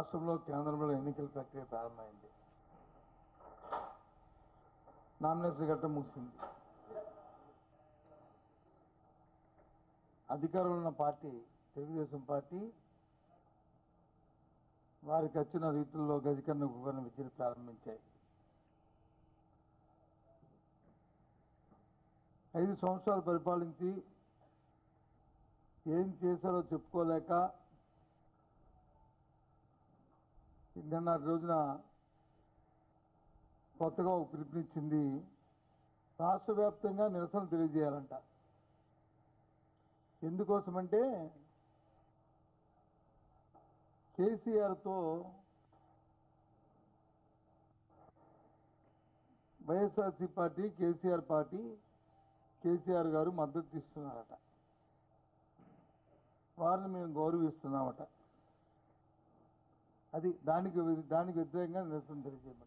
రాష్ట్రంలో కేంద్రంలో ఎన్నికల ప్రక్రియ ప్రారంభమైంది. నామినేషన్ ఘట్టం ముగిసింది. అధికారంలో ఉన్న పార్టీ తెలుగుదేశం పార్టీ వారికి వచ్చిన రీతుల్లో గజకన్న ఉపకరణ విద్యను ప్రారంభించాయి. ఐదు సంవత్సరాలు పరిపాలించి ఏం చేశారో చెప్పుకోలేక నిన్న రోజున కొత్తగా ఒక పిలుపునిచ్చింది రాష్ట్ర వ్యాప్తంగా నిరసన తెలియజేయాలంట. ఎందుకోసమంటే కేసీఆర్తో YSRC party KCR party KCR గారు మద్దతు ఇస్తున్నారట. వారిని మేము గౌరవిస్తున్నామట. అది దానికి దానికి వ్యతిరేకంగా నిరసన తెలియజేయబడింది.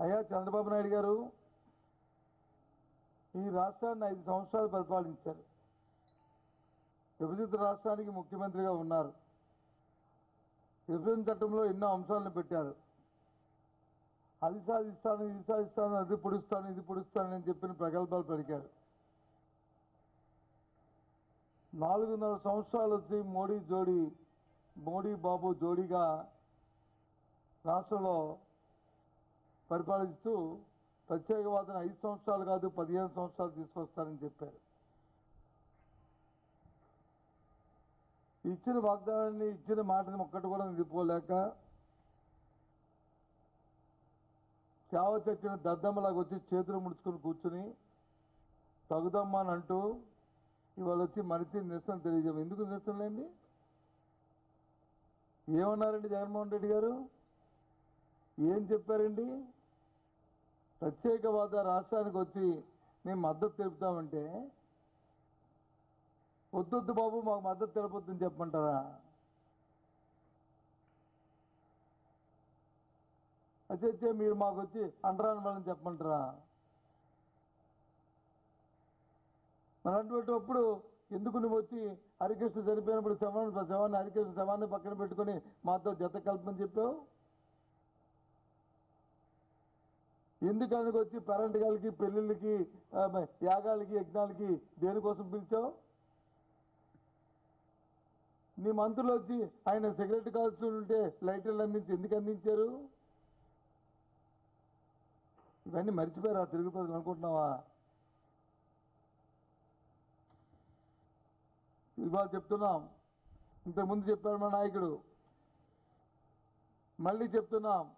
అయ్యా చంద్రబాబు నాయుడు గారు ఈ రాష్ట్రాన్ని ఐదు సంవత్సరాలు పరిపాలించారు. విభజిత రాష్ట్రానికి ముఖ్యమంత్రిగా ఉన్నారు. విభజన చట్టంలో ఎన్నో అంశాలను పెట్టారు. అది సాధిస్తాను ఇది సాధిస్తాను అది పొడుస్తాను ఇది పొడుస్తాను అని చెప్పిన ప్రగల్భాలు పలికారు. నాలుగున్నర సంవత్సరాలు వచ్చి మోడీ జోడీ మోడీ బాబు జోడీగా రాష్ట్రంలో పరిపాలిస్తూ ప్రత్యేకవాదన ఐదు సంవత్సరాలు కాదు పదిహేను సంవత్సరాలు తీసుకొస్తారని చెప్పారు. ఇచ్చిన వాగ్దానాన్ని ఇచ్చిన మాటని ఒక్కటి కూడా నిలుపుకోలేక చావ తెచ్చిన దద్దమ్మలాగా వచ్చి చేతులు ముడుచుకొని కూర్చుని తగుదమ్మా అని అంటూ ఇవాళ వచ్చి మరిచి నిరసన తెలియజేయం ఎందుకు నిరసనలేండి? ఏమన్నారండి జగన్మోహన్ రెడ్డి గారు? ఏం చెప్పారండి? ప్రత్యేకవాద రాష్ట్రానికి వచ్చి మేము మద్దతు తెలుపుతామంటే వద్దొద్దు బాబు మాకు మద్దతు తెలపొద్దని చెప్పమంటారా? అయితే మీరు మాకు వచ్చి అండరాని వాళ్ళని చెప్పమంటారా? మరి ఎందుకు నువ్వు వచ్చి హరికృష్ణ చనిపోయినప్పుడు శవాన్ని శవాన్ని హరికృష్ణ శవాన్ని పక్కన పెట్టుకొని మాతో జత కల్పన చెప్పావు? ఎందుకు అందుకు వచ్చి పెరంటగాలకి పెళ్ళిళ్ళకి యాగాలకి యజ్ఞాలకి దేనికోసం పిలిచావు? నీ మంత్రులు వచ్చి ఆయన సిగరెట్ కాల్చుంటే లైటర్లు అందించి ఎందుకు అందించారు? ఇవన్నీ మర్చిపోయారా తెలుగు ప్రజలు అనుకుంటున్నావా? ఇవాళ చెప్తున్నాం. ఇంతకుముందు చెప్పారు మా నాయకుడు. మళ్ళీ చెప్తున్నాం.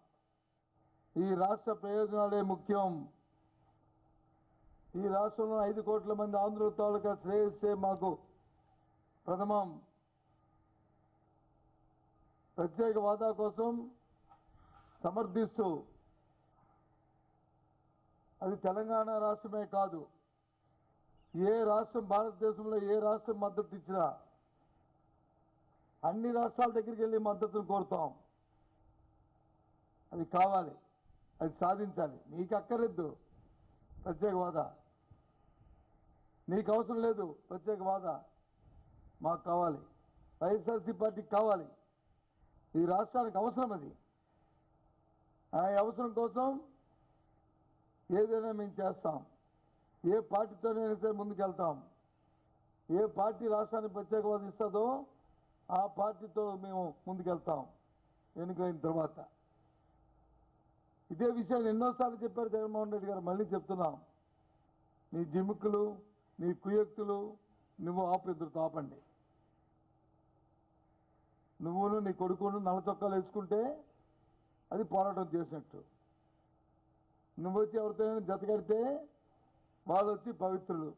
ఈ రాష్ట్ర ప్రయోజనాలే ముఖ్యం. ఈ రాష్ట్రంలో ఐదు కోట్ల మంది ఆంధ్ర తాలూకా శ్రేయస్సే మాకు ప్రథమం. ప్రత్యేక వాదా కోసం సమర్థిస్తూ. అది తెలంగాణ రాష్ట్రమే కాదు. ఏ రాష్ట్రం భారతదేశంలో ఏ రాష్ట్రం మద్దతు ఇచ్చినా అన్ని రాష్ట్రాల దగ్గరికి వెళ్ళి మద్దతును కోరుతాం. అది కావాలి. అది సాధించాలి. నీకు అక్కర్లేదు. ప్రత్యేక హోదా. నీకు అవసరం లేదు. ప్రత్యేక హోదా. మాకు కావాలి. వైఎస్ఆర్సీ పార్టీకి కావాలి. ఈ రాష్ట్రానికి అవసరం అది. ఆ అవసరం కోసం ఏదైనా మేము చేస్తాం. ఏ పార్టీతోనైనా సరే ముందుకెళ్తాం. ఏ పార్టీ రాష్ట్రానికి ప్రత్యేకవాదం ఇస్తుందో ఆ పార్టీతో మేము ముందుకెళ్తాం. ఎన్నికైన తర్వాత. ఇదే విషయాన్ని ఎన్నోసార్లు చెప్పారు జగన్మోహన్ రెడ్డి గారు. మళ్ళీ చెప్తున్నాం. నీ జిముక్కులు నీ కుయక్తులు నువ్వు ఆపిద్దరు తాపండి నువ్వును నీ కొడుకును నల్ల చొక్కాలు వేసుకుంటే అది పోరాటం చేసినట్టు. నువ్వు వచ్చి ఎవరితోనైనా జతకడితే వాళ్ళు వచ్చి పవిత్రులు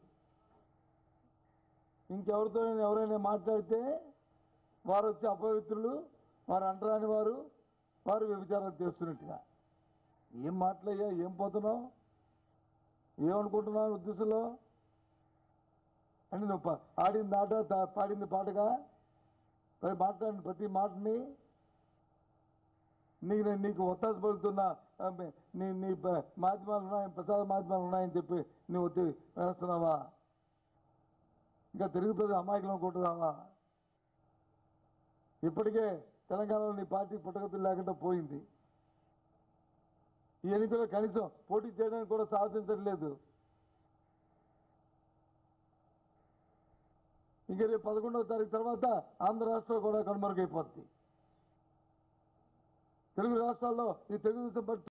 ఇంకెవరితోనైనా ఎవరైనా మాట్లాడితే వారు వచ్చి అపవిత్రులు వారు అంటరాని వారు వారు వ్యభిచారాలు చేస్తున్నట్టుగా. ఏం మాట్లాయ్యా ఏం పోతున్నావు? ఏమనుకుంటున్నావు ఉద్దేశంలో? అని నువ్వు ఆడింది ఆట పాడింది పాటగా? మరి మాట్లాడిన ప్రతి మాటని. నీకు నేను నీకు ఒత్తాసు పలుకుతున్నా నీ నీ మాధ్యమాలు ఉన్నాయి ప్రసాద మాధ్యమాలు ఉన్నాయని చెప్పి నువ్వు వచ్చి వేస్తున్నావా ఇంకా తెలుగు ప్రజలు అమాయకులు ఇప్పటికే తెలంగాణలో నీ పార్టీ పుట్టగతులు లేకుండా పోయింది. ఈ ఎన్నికల్లో కనీసం పోటీ చేయడానికి కూడా సాధించట్లేదు. ఇంకా రేపు పదకొండవ తారీఖు తర్వాత ఆంధ్ర రాష్ట్రం కూడా కనుమరుగైపోద్ది. తెలుగు రాష్ట్రాల్లో ఈ తెలుగుదేశం పార్టీ